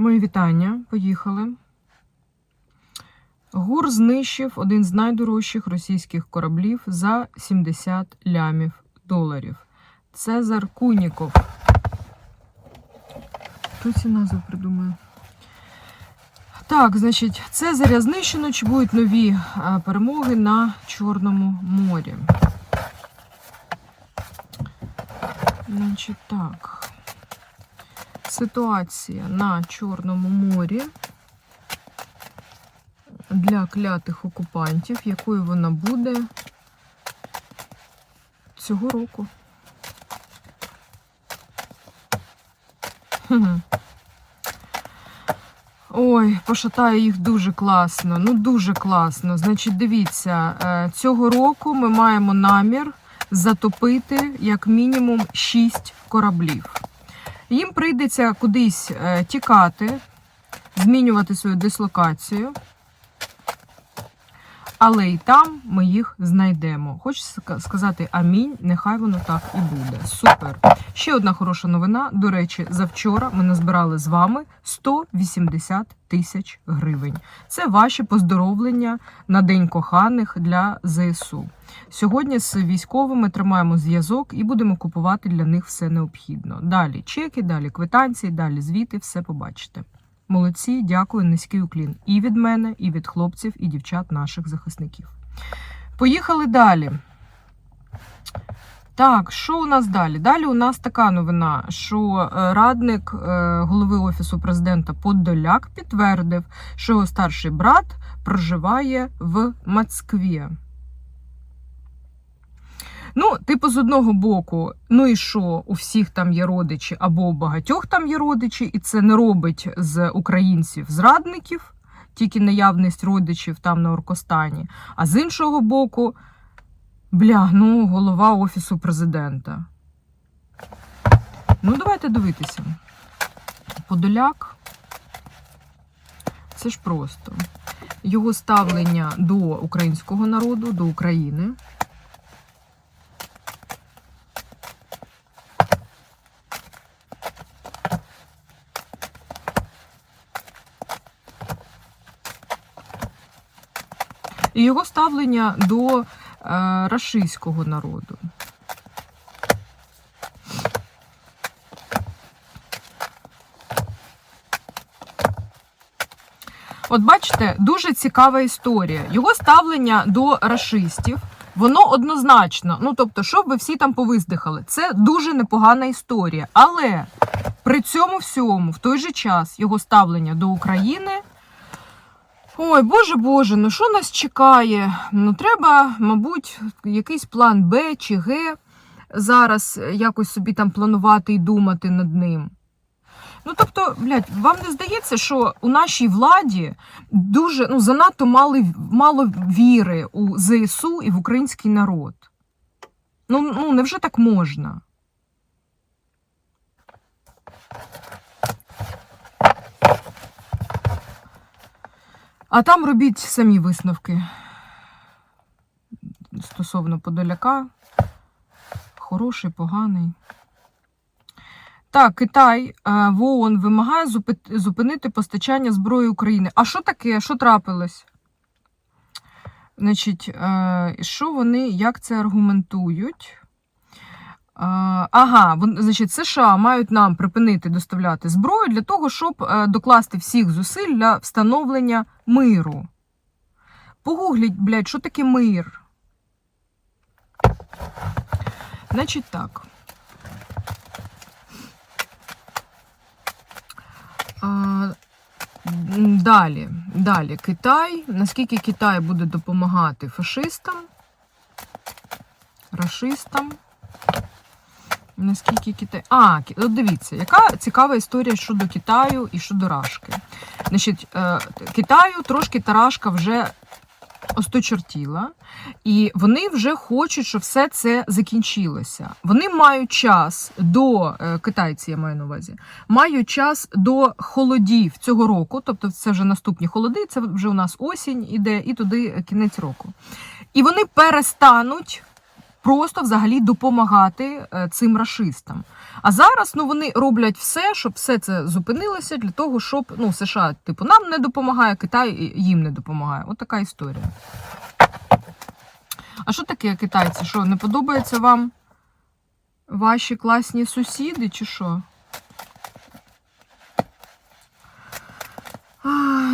Мої вітання. Поїхали. ГУР знищив один з найдорожчих російських кораблів за 70 лямів доларів. Цезар Куніков. Хто ці назви придумає? Так, значить, Цезаря знищено. Чи будуть нові перемоги на Чорному морі? Значить, так. Ситуація на Чорному морі для клятих окупантів, якою вона буде цього року. Ой, пошатаю їх дуже класно. Ну, дуже класно. Значить, дивіться, е, цього року ми маємо намір затопити як мінімум 6 кораблів. Їм прийдеться кудись е, тікати, змінювати свою дислокацію. Але і там ми їх знайдемо. Хочу сказати амінь, нехай воно так і буде. Супер. Ще одна хороша новина. До речі, завчора ми назбирали з вами 180 тисяч гривень. Це ваші поздоровлення на День коханих для ЗСУ. Сьогодні з військовими тримаємо зв'язок і будемо купувати для них все необхідно. Далі чеки, далі квитанції, далі звіти, все побачите. Молодці, дякую, низький уклін. І від мене, і від хлопців, і дівчат наших захисників. Поїхали далі. Так, що у нас далі? Далі у нас така новина, що е, радник е, голови Офісу президента Подоляк підтвердив, що його старший брат проживає в Москві. Ну, типу, з одного боку, ну і що, у всіх там є родичі, або у багатьох там є родичі, і це не робить з українців зрадників, тільки наявність родичів там на Оркостані. А з іншого боку, бля, ну, голова Офісу президента. Ну, давайте дивитися. Подоляк. Це ж просто. Його ставлення до українського народу, до України. І його ставлення до е, рашистського народу. От бачите, дуже цікава історія. Його ставлення до рашистів, воно однозначно. Ну тобто, щоб ви всі там повиздихали, це дуже непогана історія. Але при цьому всьому, в той же час, його ставлення до України. Ой, боже Боже, ну що нас чекає? Ну, треба, мабуть, якийсь план Б чи Г зараз якось собі там планувати і думати над ним. Ну, тобто, блядь, вам не здається, що у нашій владі дуже ну, занадто мало, мало віри у ЗСУ і в український народ? Ну, ну невже так можна? А там робіть самі висновки стосовно Подоляка. Хороший, поганий. Так, Китай е, в ООН вимагає зупинити постачання зброї України. А що таке? Що трапилось? Значить, е, що вони, як це аргументують? Ага, значить, США мають нам припинити доставляти зброю для того, щоб е, докласти всіх зусиль для встановлення миру. Погугліть, блядь, що таке мир? Значить так. А, далі, далі Китай. Наскільки Китай буде допомагати фашистам, рашистам? Наскільки Китай. А, от дивіться, яка цікава історія щодо Китаю і щодо Рашки. Значить, е, Китаю трошки Тарашка вже осточертіла, і вони вже хочуть, щоб все це закінчилося. Вони мають час до е, китайці, я маю на увазі, мають час до холодів цього року, тобто це вже наступні холоди, це вже у нас осінь іде і туди кінець року. І вони перестануть просто взагалі допомагати е, цим рашистам. А зараз ну вони роблять все, щоб все це зупинилося для того, щоб ну США, типу, нам не допомагає, Китай їм не допомагає. От така історія. А що таке китайці? Що не подобається вам ваші класні сусіди, чи що?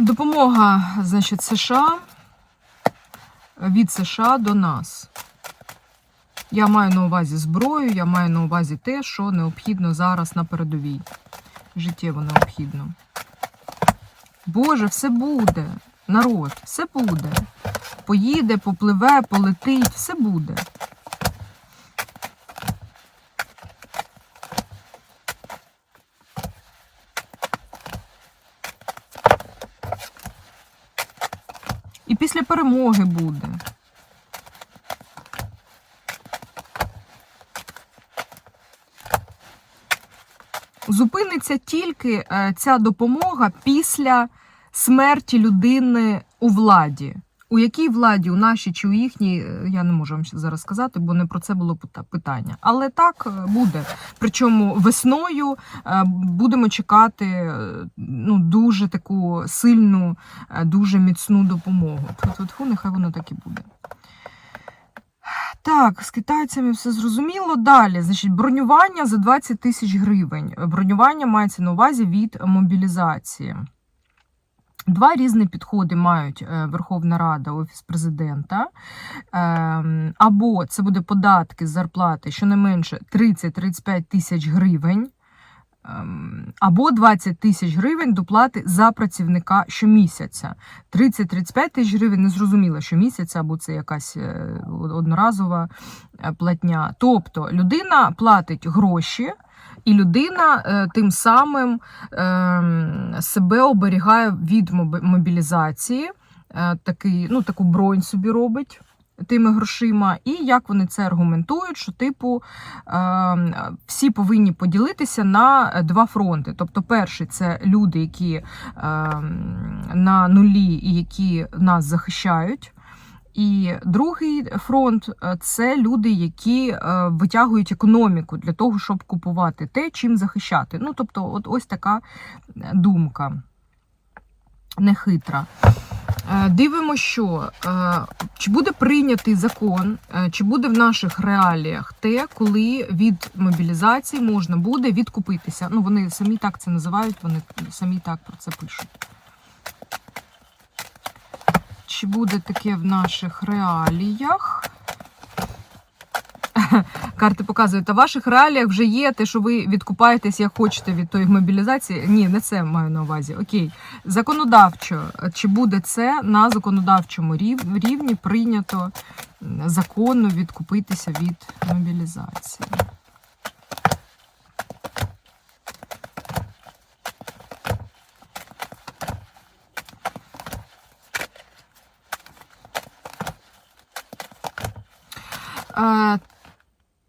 Допомога, значить, США від США до нас. Я маю на увазі зброю, я маю на увазі те, що необхідно зараз на передовій. Життєво необхідно. Боже, все буде. Народ, все буде. Поїде, попливе, полетить, все буде. І після перемоги буде. Зупиниться тільки е, ця допомога після смерті людини у владі. У якій владі, у нашій чи у їхній, е, я не можу вам зараз сказати, бо не про це було питання. Але так е, буде. Причому весною будемо чекати ну, дуже таку сильну, дуже міцну допомогу. Тьфу-тьфу-тьфу, нехай воно так і буде. Так, з китайцями все зрозуміло. Далі, значить, бронювання за 20 тисяч гривень. Бронювання мається на увазі від мобілізації. Два різні підходи мають е, Верховна Рада, Офіс президента. Ем, Або це буде податки з зарплати щонайменше 30-35 тисяч гривень, або 20 тисяч гривень доплати за працівника щомісяця. 30-35 тисяч гривень незрозуміло щомісяця, або це якась е, одноразова е, платня. Тобто людина платить гроші. І людина е, тим самим е, себе оберігає від мобі- мобілізації, такий, ну, таку бронь собі робить тими грошима. І як вони це аргументують, що, типу, е, всі повинні поділитися на два фронти. Тобто, перший це люди, які е, на нулі і які нас захищають. І другий фронт це люди, які е, витягують економіку для того, щоб купувати те, чим захищати. Ну, тобто, от ось така думка нехитра. Е, Дивимо, що е, чи буде прийнятий закон, е, чи буде в наших реаліях те, коли від мобілізації можна буде відкупитися. Ну, вони самі так це називають, вони самі так про це пишуть. Чи буде таке в наших реаліях? Карти показують, а в ваших реаліях вже є те, що ви відкупаєтесь, як хочете від тої мобілізації. Ні, не це маю на увазі. Окей. Законодавчо, чи буде це на законодавчому рівні прийнято законно відкупитися від мобілізації?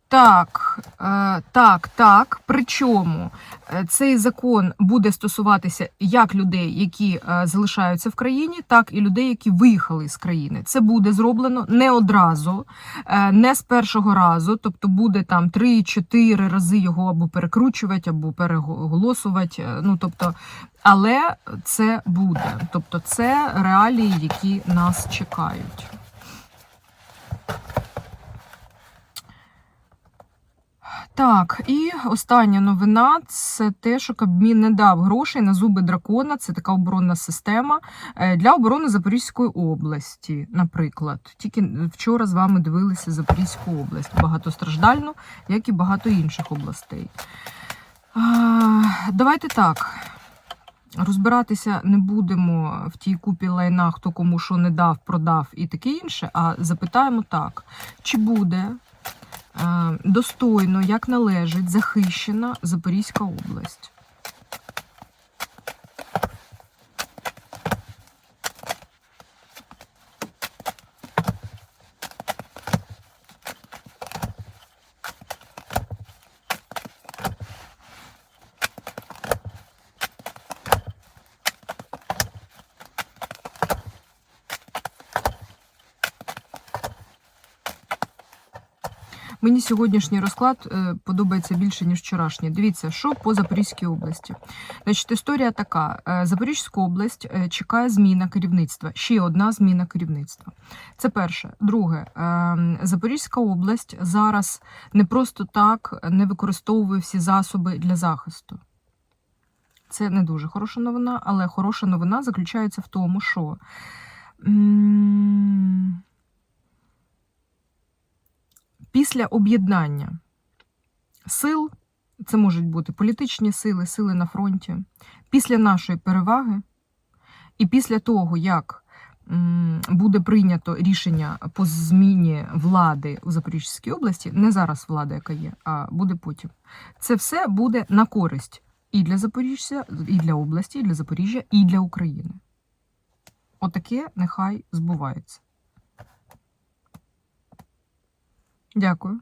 Так, е, так, так. Причому е, цей закон буде стосуватися як людей, які е, залишаються в країні, так і людей, які виїхали з країни. Це буде зроблено не одразу, не з першого разу. Тобто буде там 3-4 рази його або перекручувати, або переголосувати. Ну тобто, але це буде. Тобто, це реалії, які нас чекають. Так, і остання новина це те, що Кабмін не дав грошей на зуби дракона. Це така оборонна система е, для оборони Запорізької області, наприклад. Тільки вчора з вами дивилися Запорізьку область, багатостраждальну, як і багато інших областей. Давайте так. Розбиратися не будемо в тій купі лайна, хто кому що не дав, продав і таке інше. А запитаємо так: чи буде достойно, як належить, захищена Запорізька область? Мені сьогоднішній розклад е, подобається більше, ніж вчорашній. Дивіться, що по Запорізькій області. Значить, історія така: Е, Запорізьку область е, чекає зміна керівництва. Ще одна зміна керівництва. Це перше. Друге, Запорізька область зараз не просто так не використовує всі засоби для захисту. Це не дуже хороша новина, але хороша новина заключається в тому, що. Після об'єднання сил, це можуть бути політичні сили, сили на фронті, після нашої переваги, і після того, як буде прийнято рішення по зміні влади у Запорізькій області, не зараз влада, яка є, а буде потім. Це все буде на користь і для Запоріжжя, і для області, і для Запоріжжя, і для України. Отаке нехай збувається. Дякую.